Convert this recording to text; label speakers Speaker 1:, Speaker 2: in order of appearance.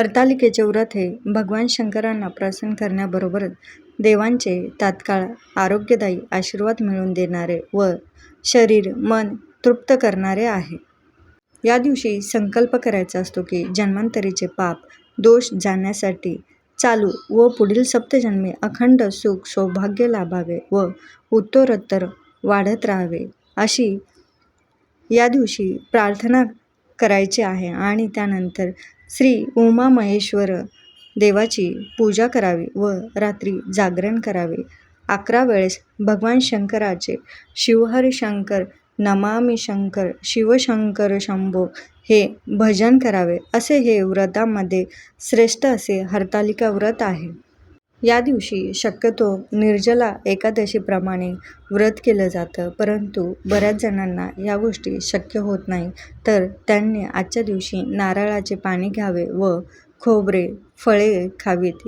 Speaker 1: हरतालिकेचे व्रत हे भगवान शंकरांना प्रसन्न करण्याबरोबरच देवांचे तात्काळ आरोग्यदायी आशीर्वाद मिळवून देणारे व शरीर मन तृप्त करणारे आहे. या दिवशी संकल्प करायचा असतो की जन्मांतरीचे पाप, दोष जाण्यासाठी चालू व पुढील सप्तजन्मे अखंड सुख सौभाग्य लाभावे व उत्तरोत्तर वाढत राहावे अशी या दिवशी प्रार्थना करायची आहे आणि त्यानंतर श्री उमामहेश्वर देवाची पूजा करावी व रात्री जागरण करावे. अकरा वेळेस भगवान शंकराचे शिवहर शंकर नमामि शंकर शिवशंकर शंभो हे भजन करावे असे हे व्रतामध्ये श्रेष्ठ असे हरतालिका व्रत आहे. या दिवशी शक्यतो निर्जला एकादशीप्रमाणे व्रत केलं जातं परंतु बऱ्याच जणांना या गोष्टी शक्य होत नाही तर त्यांनी आजच्या दिवशी नारळाचे पाणी घ्यावे व खोबरे, फळे खावीत.